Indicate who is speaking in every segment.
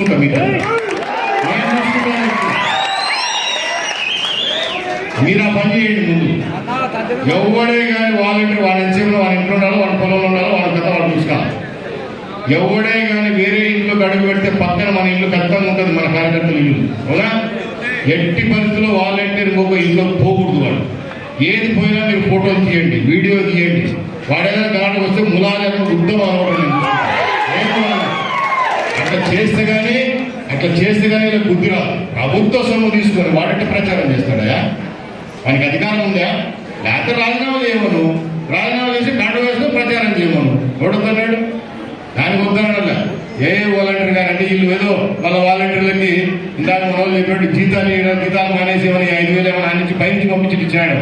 Speaker 1: చూసుకుంటా నేను చూసుకుంటాను మీరు ఆ పని చేయండి ముందు. ఎవడే కానీ వాలంటీర్ వాడి ఎంతసేపు వాడి ఇంట్లో ఉండాలి వాడి పొలంలో ఉండాలి వాడి కథ వాడు చూసుకోవాలి. ఎవడే కానీ వేరే ఇంట్లో అడుగు పెడితే పక్కన మన ఇల్లు ఖచ్చితంగా ఉంటుంది మన కార్యకర్తల ఇల్లు. అవునా? ఎట్టి పరిస్థితుల్లో వాలంటీర్ ఇంకొక ఇంట్లో పోకూడదు వాడు ఏది పోయినా మీరు ఫోటోలు తీయండి వీడియో తీయండి. వాడేదైనా దాంట్లో వస్తే ములాజాలను ఉద్దం అవ్వడం అట్లా చేస్తే కానీ అట్లా చేస్తే కానీ ఇలా బుద్ధి రాదు. ప్రభుత్వ సొమ్ము తీసుకొని వాడంటే ప్రచారం చేస్తాడయా? మనకి అధికారం ఉందా? లేకపోతే రాజీనామా చేయమను. రాజీనామా చేసి కండు వేసుకుని ప్రచారం చేయమను. ఓడుతున్నాడు దానికి వద్దనಲ್ಲ ఏ వాలంటీర్ గారంటే వీళ్ళు ఏదో వాళ్ళ వాలంటీర్లకి ఇందాక మన వాళ్ళు చెప్పినట్టు జీతాలు ఇవ్వడం, జీతాలు మానేసి ఏమని ఐదు వేలు ఏమైనా నుంచి పైనుంచి పంపించి ఇచ్చాడు.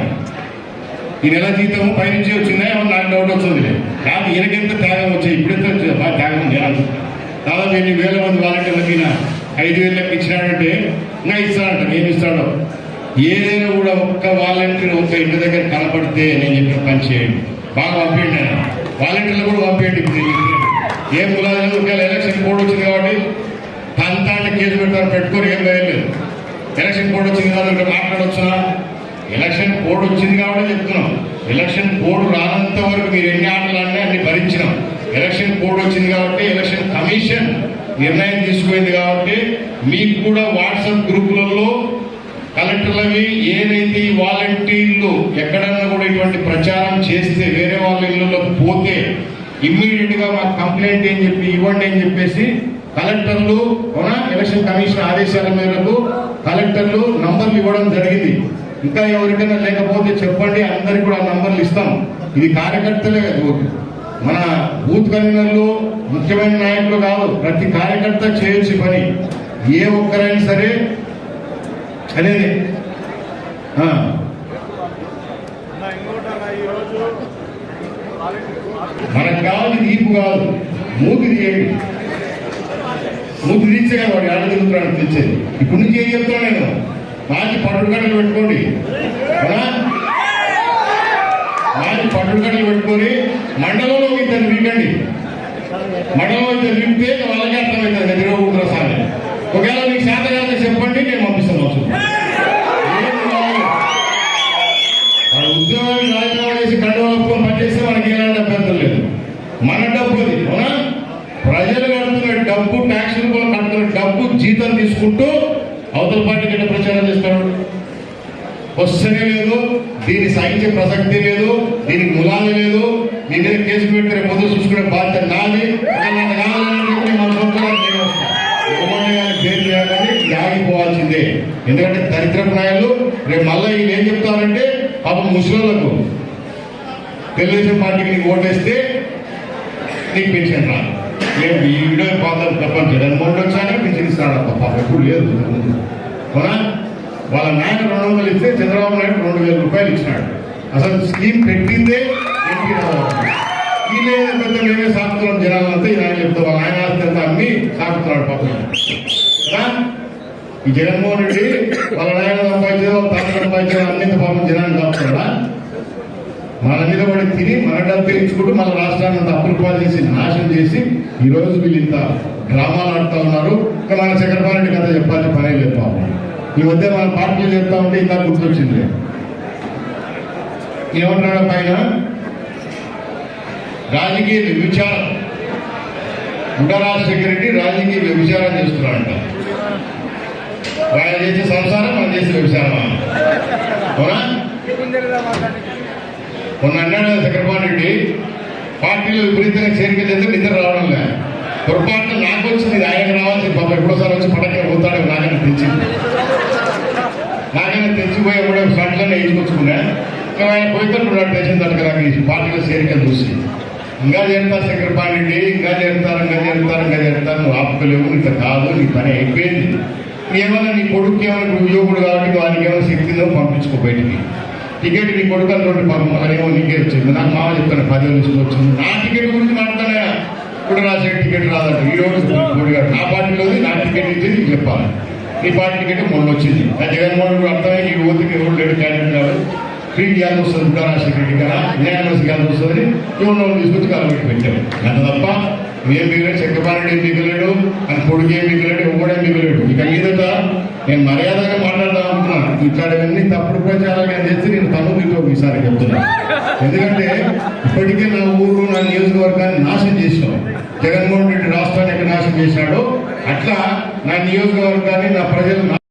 Speaker 1: ఈ నెల జీతం పైనుంచి వచ్చిందా? ఏమన్నా నాకు డౌట్ వస్తుంది కాదు ఈయనకెంత త్యాగం వచ్చాయి ఇప్పుడెంత బాగా త్యాగం జనాలు దాదాపు ఎన్ని వేల మంది వాలంటీర్లకి ఐదు వేలకు ఇచ్చినాడంటే ఇంకా ఇస్తాడంట నేను ఇస్తాడు. ఏదైనా కూడా ఒక్క వాలంటీర్ ఒక్క ఇంటి దగ్గర కనపడితే నేను చెప్పిన పని చేయండి. బాగా పంపించండి ఆయన. వాలంటీర్లు కూడా పంపించండి ఇప్పుడు ఏం ములాజీ ఎలక్షన్ కోడ్ వచ్చింది కాబట్టి పంతాన్ని కేసు పెట్టారు పెట్టుకొని ఏం వేయలేదు ఎలక్షన్ కోడ్ వచ్చింది కాబట్టి ఇక్కడ మాట్లాడొచ్చా? ఎలక్షన్ కోడ్ వచ్చింది కాబట్టి చెప్తున్నాం. ఎలక్షన్ కోడ్ రానంత వరకు మీరు ఎన్ని ఆటలు అన్నీ అన్ని భరించినాం. ఎలక్షన్ కోడ్ వచ్చింది కాబట్టి ఎలక్షన్ కమిషన్ నిర్ణయం తీసుకుంది కాబట్టి మీకు కూడా వాట్సాప్ గ్రూపులలో కలెక్టర్లవి ఏదైతే ఈ వాలంటీర్లు ఎక్కడన్నా కూడా ఇటువంటి ప్రచారం చేస్తే వేరే వాళ్ళ ఇళ్ళలోకి పోతే ఇమ్మీడియట్గా మాకు కంప్లైంట్ అని చెప్పి ఇవ్వండి అని చెప్పేసి కలెక్టర్లు ఎలక్షన్ కమిషన్ ఆదేశాల మేరకు కలెక్టర్లు నంబర్లు ఇవ్వడం జరిగింది. ఇంకా ఎవరికైనా లేకపోతే చెప్పండి అందరికి కూడా ఆ నంబర్లు ఇస్తాం. ఇది కార్యకర్తలే కదా మన బూత్ కన్వీనర్లు ముఖ్యమైన నాయకులు కాదు ప్రతి కార్యకర్త చేయొచ్చు పని. ఏ ఒక్కరైనా సరే అనేది ఆ, మనకు కావాలి దీపు కాదు మూతి తీయండి. మూతి తీర్చే కదా వాడు ఎలా తిరుగుతున్నాడు తీర్చేది. ఇప్పుడు నుంచి ఏం చెప్తున్నా నేను? మంచి పట్టుడు పెట్టుకోండి. అవునా మంచి పెట్టుకొని మండలంలో ఇద్దరు నింపండి. మండలంలో ఇద్దరు నింపితే వాళ్ళకి అర్థమవుతుంది దగ్గర ఊపిరి సార్. ఒకవేళ మీకు శాత కాదు చెప్పండి నేను పంపిస్తాను వచ్చు ఉద్యోగాన్ని రాజీనామా చేసి కండవలప్పుకొని పనిచేస్తే మనకి ఎలాంటి అభ్యంతరం లేదు. మన డబ్బు అది అవునా? ప్రజలు కడుతున్న డబ్బు ట్యాక్స్ రూపంలో కడుతున్న డబ్బు జీతం తీసుకుంటూ అవతల పార్టీ గట్ట ప్రచారం చేస్తాడు వస్తేనే లేదు. దీన్ని సహించే ప్రసక్తి లేదు దీనికి ములాది లేదు. మీ మీద కేసు పెట్టి రేపు పొద్దున చూసుకునే బాధ్యత నాది. ఒకవేళ ఆగిపోవాల్సిందే ఎందుకంటే దరిద్ర ప్రాయాలు రేపు మళ్ళీ వీళ్ళు ఏం చెప్తారంటే పాపం ముస్లింలకు తెలుగుదేశం పార్టీకి నీకు ఓటేస్తే నీకు పెన్షన్ రాదు. నేను ఈ వీడియో పాత తప్పని జగన్మోహన్ వచ్చానే పెన్షన్ ఇస్తాడు. పాప ఎప్పుడు లేదు. అవునా వాళ్ళ నాయన రెండు వందలు ఇస్తే చంద్రబాబు నాయుడు రెండు వేల రూపాయలు ఇచ్చినాడు. అసలు స్కీమ్ పెట్టిందే ఎన్టీ రామారావు వీళ్ళే పెద్ద మేమే సాకుతున్నాం జనాలంతా ఈ నాయన చెప్తా వాళ్ళ ఆయన అంతా అమ్మి సాకుతున్నాడు పాపం ఈ జగన్మోహన్ రెడ్డి వాళ్ళ నాయన సంపాదించేది వాళ్ళ తాత సంపాదించేది అన్నింత పాపం జనాన్ని కాపుతాడా మన మీద కూడా తిని మన డబ్బు ఇచ్చుకుంటూ మన రాష్ట్రాన్ని అంత అప్పులు చేసి నాశనం చేసి ఈ రోజు వీళ్ళు ఇంత డ్రామాలు ఆడుతూ ఉన్నారు. ఇంకా మన చక్రపాణి కథ చెప్పాలి పనే లేదు పాపం. ఈ మధ్య మన పార్టీలు చెప్తా ఉంటే ఇంకా గుర్తొచ్చింది. ఏమంటాడు పైన? రాజకీయ వ్యభిచారం రాజశేఖర రెడ్డి రాజకీయ వ్యభిచారం చేస్తున్నాడంట. ఆయన చేసే సంసారం మనం చేసే వ్యభిచారమా అవునా? మొన్న అన్నాడు చక్రపాణి రెడ్డి పార్టీలో విపరీతంగా చేరిక చేస్తే నిద్ర రావడం లే పొరపాటున నాకు వచ్చింది ఇది ఆయనకు రావాల్సింది పాప ఎప్పుడోసారి వచ్చి పడక పోతాడు నాకైనా తెచ్చింది నాకైనా కూడా ఫ్రంట్లోనే వేసుకొచ్చుకున్నా కానీ ఆయన పోయితున్నాడు టెన్షన్ తగ్గ నాకు ఈ పార్టీలో చేరికలు చూసి ఇంకా చేరుతారు చక్రపాణి రెడ్డి ఇంకా చేరుతారు ఇంకా చేరుతారు ఇంకా చేరుతారు నువ్వు ఆపుకోలేవు ఇంత కాదు నీ పని అయిపోయింది. ఏమన్నా నీ కొడుకు ఏమైనా నువ్వు యువకుడు కాబట్టి వానికి ఏమైనా శక్తిలో పంపించుకో బయటికి. టికెట్ నీ కొడుకు అనుకోండి పాపం అదేమో నీకే వచ్చింది. నాకు మామ చెప్తాను పది పదివేలు వచ్చింది. నా టికెట్ గురించి మాట్లాడా ఇప్పుడు నా టికెట్ రాదంట. ఈ రోజు నా పార్టీలోది నా టికెట్ ఇచ్చి చెప్పాలి. ఈ పార్టీ టికెట్ మొన్న వచ్చింది. ఆ జగన్మోహన్ రెడ్డి అర్థమై ఈ ఓటుకి ఎవరు లేడు క్యాండిడేట్ గారు ఫ్రీ గ్యాస్ వస్తుంది ఇంకా రాజశేఖర రెడ్డి కదా న్యాయమూర్తి గ్యాస్ వస్తుంది. ఎవరు తీసుకొచ్చి కాబట్టి పెట్టారు. అంత తప్ప ఏం మిగిలిన చక్రపాణి రెడ్డి మిగలేడు? అని ఏం మిగిలాడు? ఎవడే మిగిలాడు? ఇక మీదట నేను మర్యాదగా మాట్లాడదాం అనుకున్నాను. అన్ని తప్పుడు ప్రచారాలు నేను తెచ్చి నేను తమ్ముడితో ఈసారి చెప్తున్నాను ఎందుకంటే ఇప్పటికే నా ఊరు నా నియోజకవర్గాన్ని నాశనం చేసినాం జగన్మోహన్ రెడ్డి రాష్ట్రాన్ని ఎక్కడ నాశనం చేశాడో అట్లా నా నియోజకవర్గాన్ని నా ప్రజలు